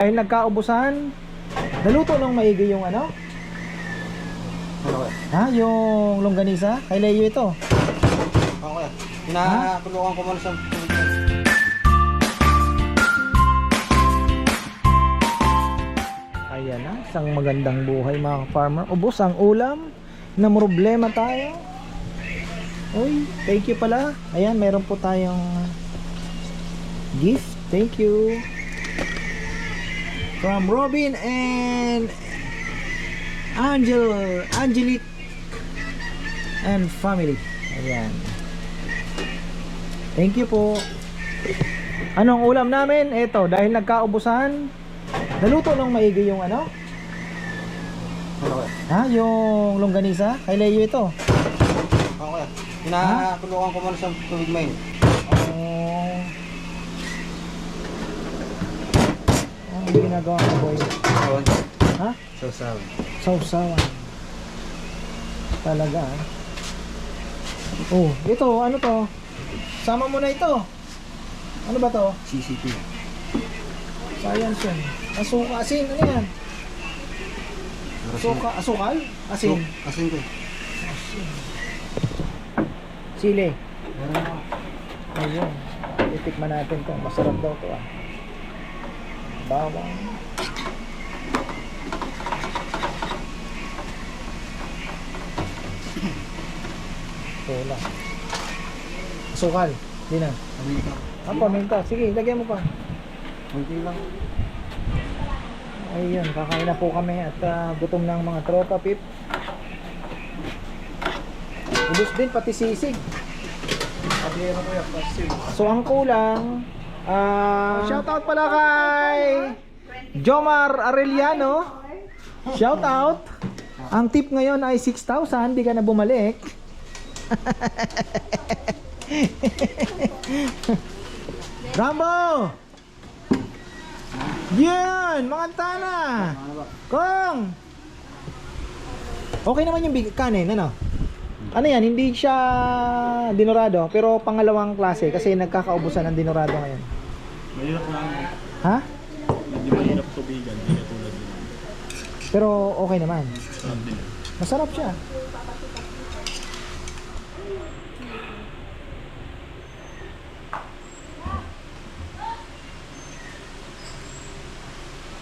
Dahil nagkaubusan, naluto ng maigi yung ano? Ano kaya? Ha? Yung longganisa? Kay Leo ito. Ako kaya? Pinakulukan ko muna sa... Ayan na, isang magandang buhay mga farmer. Ubus ang ulam na problema tayo. Uy, thank you pala. Ayan, meron po tayong gift. Thank you. From Robin and Angel, Angelique and family. Ayan. Thank you po. Anong ulam namin? Ito, dahil nagkaubusan, naluto ng maigi yung ano? Ha? Yung longganisa? Kay ito. Ako kaya? Pinakulukan ko muna sa tubig main. Oh. Ano yung ginagawa mo boy? Sawan. Ha? Sasawan. Sausawan. Talaga ah. Oh, ito, ano to? Sama mo na ito. Ano ba to? CCP. Science yan. Asuka, asin, ano yan? Asuka, asukal? Asin. Asin ko. Sili. Ayun. Itikman natin to. Masarap daw to ah. Bawang. Ito lang. Asukal. Di na. Ka. Ah, paminta. Sige, lagyan mo pa. Kunti lang. Ayun, kakain na po kami at ah, gutom ng mga tropa, pip. Ubus din, pati sisig. Sabi ano kuya? Pasil. So ang kulang ah shoutout pala kay Jomar Arellano. Shoutout. Ang tip ngayon ay 6,000, di ka na bumalik. Rambo! Yan! Makantana! Ano ba? Kong! Okay naman yung big kanin, ano? Ano yan, hindi siya dinorado, pero pangalawang klase kasi nagkakaubusan ng dinorado ngayon. Mahirap lang. Ha? Medyo mahirap tubigan. Hindi na tulad yun. Pero okay naman. Sarap din. Masarap siya.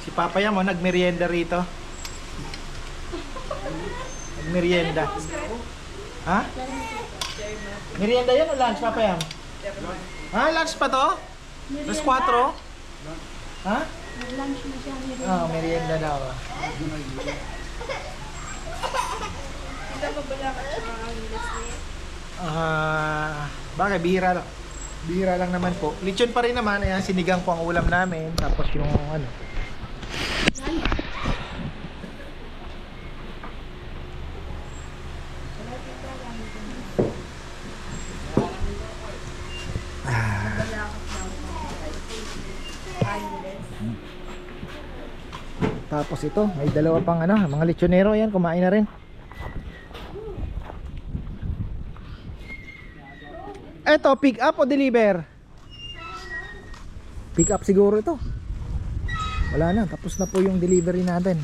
Si Papa Yam, oh, nagmerienda rito. Nagmerienda. Ha? Merienda yan o lunch, Papa Yam? Ha, lunch pa to? Alas 4? Ha? Lunch na siya. Oo, merienda daw. ah. Ah, bakit bihira lang. Bihira lang naman po. Lechon pa rin naman, ayan sinigang po ang ulam namin tapos yung ano. Tapos ito, may dalawa pang ano, mga lechonero yan, kumain na rin. Eto, pick up o deliver? Pick up siguro ito. Wala na, tapos na po yung delivery natin.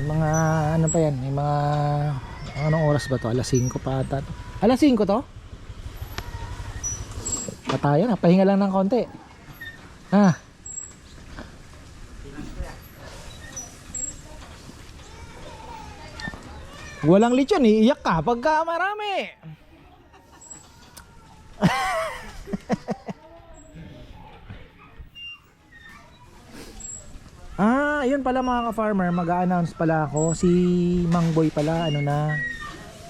May mga ano pa yan, may mga anong oras ba to? Alas 5 pa ata. Alas 5 to? Patayan pahinga lang ng konti. Ha? Walang lechon, iiyak ka pagka marami. ah, yun pala mga ka-farmer, mag-a-announce pala ako. Si Mang Boy pala, ano na,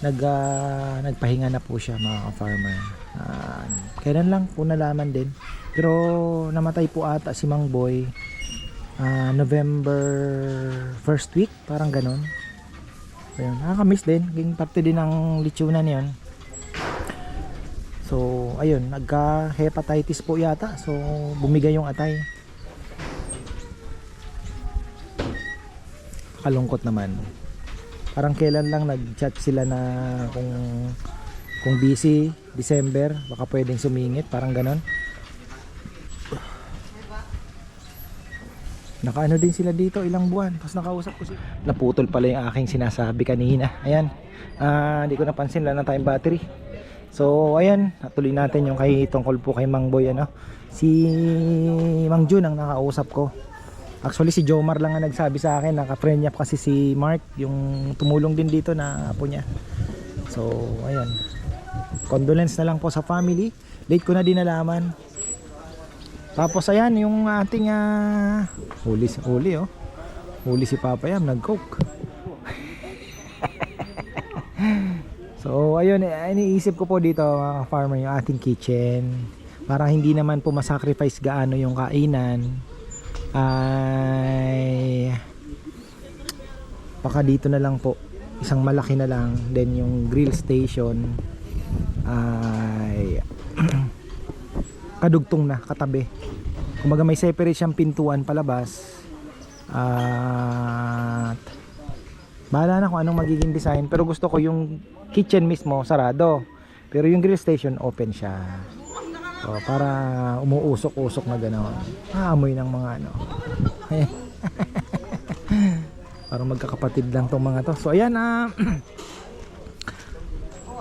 nag, ah, nagpahinga na po siya mga ka-farmer. Ah, kailan lang po nalaman din. Pero namatay po ata si Mang Boy ah, November first week, parang ganon. Ayun, nakakamiss din. Ging parte din ng lechonan yon. So, ayun, nagka-hepatitis po yata. So, bumigay yung atay. Kalungkot naman. Parang kailan lang nag-chat sila na kung kung busy, December, baka pwedeng sumingit, parang ganon. Nakaano din sila dito ilang buwan. Tapos nakausap ko sila. Naputol pala yung aking sinasabi kanina. Ayan. Ah, hindi ko napansin lang na tayong battery. So, ayan. Natuloy natin yung kay tungkol po kay Mang Boy ano. Si Mang Jun ang nakausap ko. Actually si Jomar lang ang nagsabi sa akin, naka-friend niya kasi si Mark, yung tumulong din dito na apo niya. So, ayan. Condolence na lang po sa family. Late ko na din nalaman. Tapos ayan, yung ating ah, huli, huli oh. Huli si Papa Yam, nag-coke. so, ayun, eh, iniisip ko po dito mga farmer yung ating kitchen. Para hindi naman po masacrifice gaano yung kainan. Ay baka dito na lang po isang malaki na lang then yung grill station ay kadugtong na katabi. Kumbaga may separate siyang pintuan palabas. At bahala na kung anong magiging design. Pero gusto ko yung kitchen mismo sarado. Pero yung grill station open siya. So, para umuusok-usok na gano'n. Aamoy ng mga ano. Parang magkakapatid lang tong mga to. So ayan ah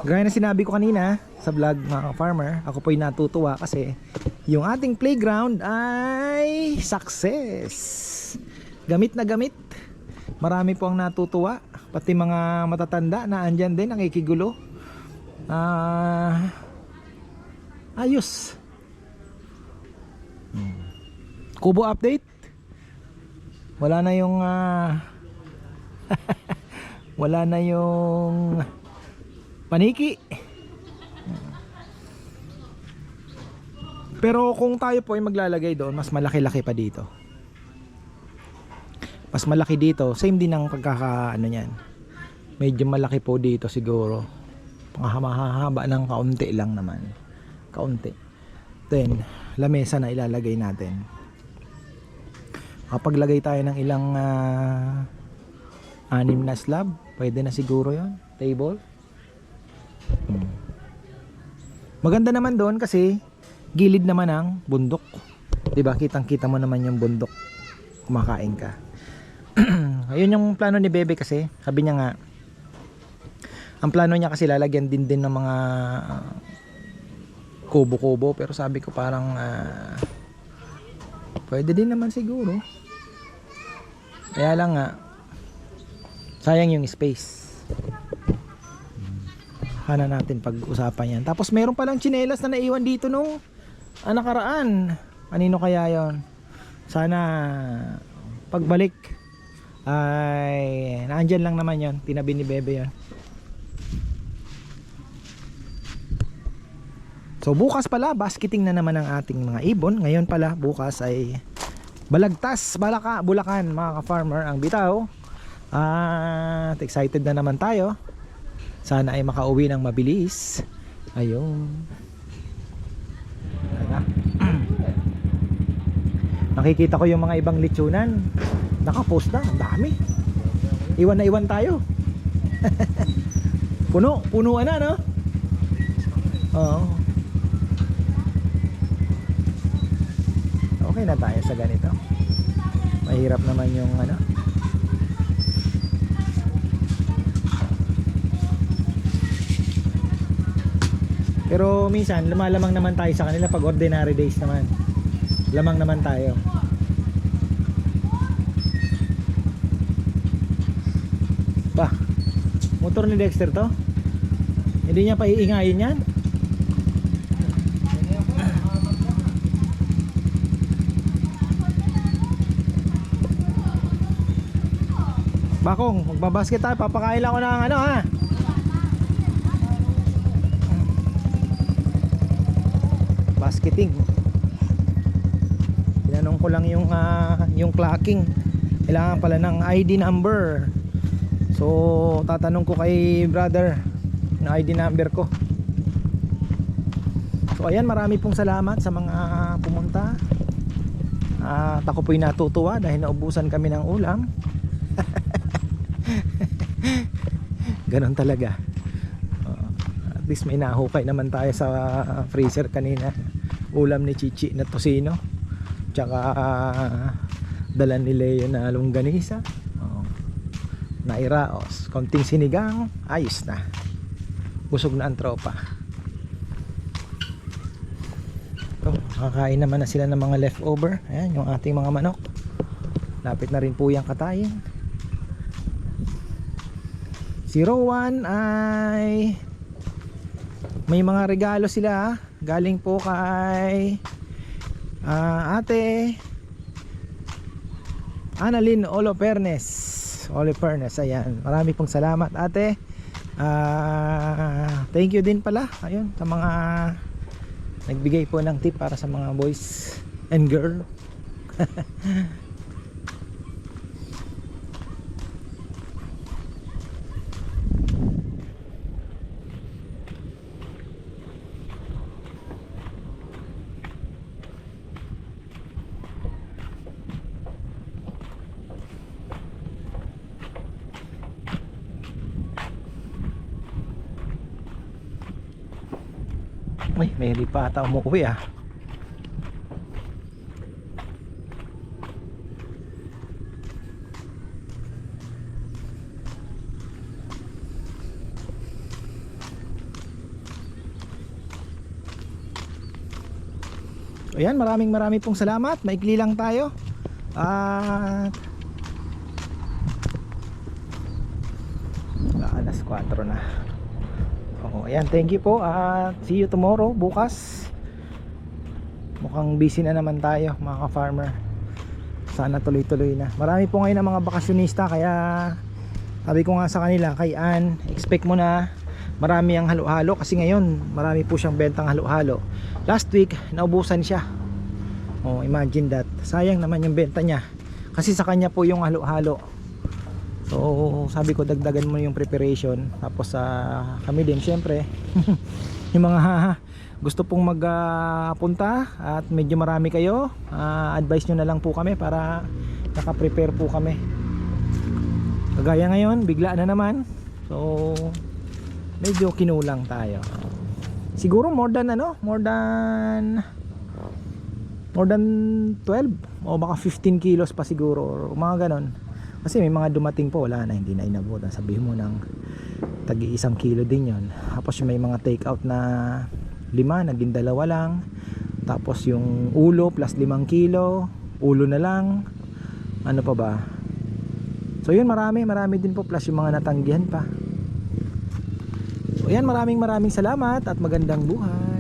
Gaya na sinabi ko kanina sa vlog mga farmer, ako po'y natutuwa kasi yung ating playground ay success. Gamit na gamit. Marami po ang natutuwa, pati mga matatanda na andyan din nakikigulo. Ah ayos. Hmm. Kubo update. Wala na yung ah, wala na yung paniki. Pero kung tayo po ay maglalagay doon, mas malaki-laki pa dito. Mas malaki dito, same din ang pagkaka ano niyan. Medyo malaki po dito siguro. Panghahaba ng kaunti lang naman. Kaunti. Then, lamesa na ilalagay natin. Kapag lagay tayo ng ilang ah, anim na slab, pwede na siguro 'yon. Table. Hmm. Maganda naman doon kasi gilid naman ang bundok. 'Di ba? Kitang-kita mo naman yung bundok. Kumakain ka. Ayun yung plano ni Bebe kasi. Sabi niya nga ang plano niya kasi lalagyan din din ng mga kubo-kubo pero sabi ko parang ah, pwede din naman siguro. Kaya lang nga sayang yung space. Hana natin pag-usapan yan. Tapos meron palang tsinelas na naiwan dito nung ah, nakaraan. Kanino kaya yon? Sana pagbalik ay naandyan lang naman yon. Tinabi ni Bebe yon. So bukas pala basketing na naman ang ating mga ibon. Ngayon pala bukas ay Balagtas, Balaka, Bulacan mga ka-farmer ang bitaw. At excited na naman tayo. Sana ay makauwi ng mabilis. Ayun. Nakikita ko yung mga ibang litsunan. Nakapost na, ang dami. Iwan na iwan tayo. puno, punuan na no? Oo. Okay na tayo sa ganito. Mahirap naman yung ano. Pero minsan lumalamang naman tayo sa kanila pag ordinary days naman. Lamang naman tayo. Ba, motor ni Dexter to? Hindi niya pa iingayin yan? Bakong, magbabasket tayo. Papakain lang ako ng ano ha. Basketing. Tinanong ko lang yung ah, yung clocking. Kailangan pala ng ID number. So, tatanong ko kay brother na ID number ko. So, ayan, marami pong salamat sa mga pumunta. At ako po'y natutuwa dahil naubusan kami ng ulam. Ganon talaga. Oo. at least may nahukay naman tayo sa freezer kanina. Ulam ni Chichi na tosino. Tsaka Dala ni Leo na longganisa. Oo. Nairaos. Konting sinigang. Ayos na. Busog na ang tropa. So, kakain naman na sila ng mga leftover. Ayan, yung ating mga manok. Lapit na rin po yung katayin. Si Rowan ay may mga regalo sila galing po kay ah, ate. Annalyn Olopernes. Olopernes ayan. Marami pong salamat ate. Ah, thank you din pala ayun sa mga nagbigay po ng tip para sa mga boys and girl Uy, may hindi pa ata umuwi ah. Ayan, maraming maraming pong salamat. Maikli lang tayo. At Ah, alas 4 na. Ayan, thank you po at see you tomorrow, bukas. Mukhang busy na naman tayo mga ka-farmer. Sana tuloy-tuloy na. Marami po ngayon ang mga bakasyonista kaya sabi ko nga sa kanila kay Ann, expect mo na marami ang halo-halo kasi ngayon marami po siyang bentang halo-halo. Last week, naubusan siya. Oh, imagine that. Sayang naman yung benta niya. Kasi sa kanya po yung halo-halo. So, sabi ko dagdagan mo yung preparation. Tapos sa kami din syempre yung mga gusto pong magpunta at medyo marami kayo, ah, advice nyo na lang po kami para naka-prepare po kami. Kagaya ngayon, bigla na naman. So, medyo kinulang tayo. Siguro more than ano, more than more than 12 o baka 15 kilos pa siguro mga ganon kasi may mga dumating po wala na hindi na inabutan sabihin mo ng tagi isang kilo din yon tapos may mga take out na lima naging dalawa lang. Tapos yung ulo plus limang kilo ulo na lang. Ano pa ba? So yun marami marami din po. Plus yung mga natanggihan pa. So yan maraming maraming salamat at magandang buhay